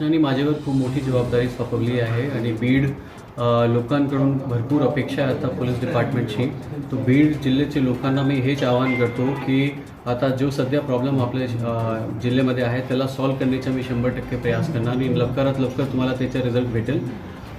आणि माझ्यावर खूप मोठी जबाबदारी सोपवली आहे आणि बीड लोकांकडून भरपूर अपेक्षा आहे आता पोलीस डिपार्टमेंटची. तो बीड जिल्ह्याच्या लोकांना मी हेच आवाहन करतो की आता जो सध्या प्रॉब्लेम आपल्या जिल्ह्यामध्ये आहे त्याला सॉल्व्ह करण्याचा मी शंभर टक्के प्रयास करणार आणि लवकरात लवकर तुम्हाला त्याचा रिझल्ट भेटेल.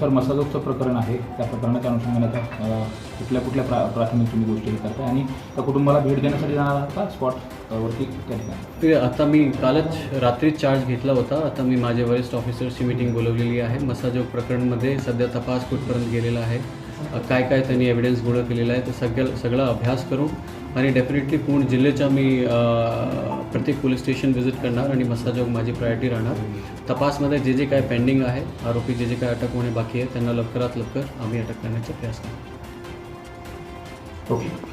सर मसाजोगचं प्रकरण आहे. त्या प्रकरणाच्या अनुषंगाने आता कुठल्या कुठल्या प्रा प्राथमिक तुम्ही गोष्टी हे करताय आणि त्या कुटुंबाला भेट देण्यासाठी जाणार आहात का स्पॉट वरती त्या ठिकाणी? ते आता मी कालच रात्रीच चार्ज घेतला होता. आता मी माझ्या वरिष्ठ ऑफिसरची मीटिंग बोलवलेली आहे. मसाजोग प्रकरणमध्ये सध्या तपास कुठपर्यंत गेलेला आहे. काय काय त्यांनी एव्हिडन्स गोळा केलेला आहे ते सगळं सगळा अभ्यास करून आणि डेफिनेटली पूर्ण जिल्ह्याच्या मी प्रत्येक पोलीस स्टेशन व्हिजिट करणार आणि मसाजोग माझी प्रायोरिटी राहणार. तपासमध्ये जे जे काय पेंडिंग आहे आरोपी जे जे काय अटक होणे बाकी आहे त्यांना लवकरात लवकर आम्ही अटक करण्याचा प्रयास करू ओके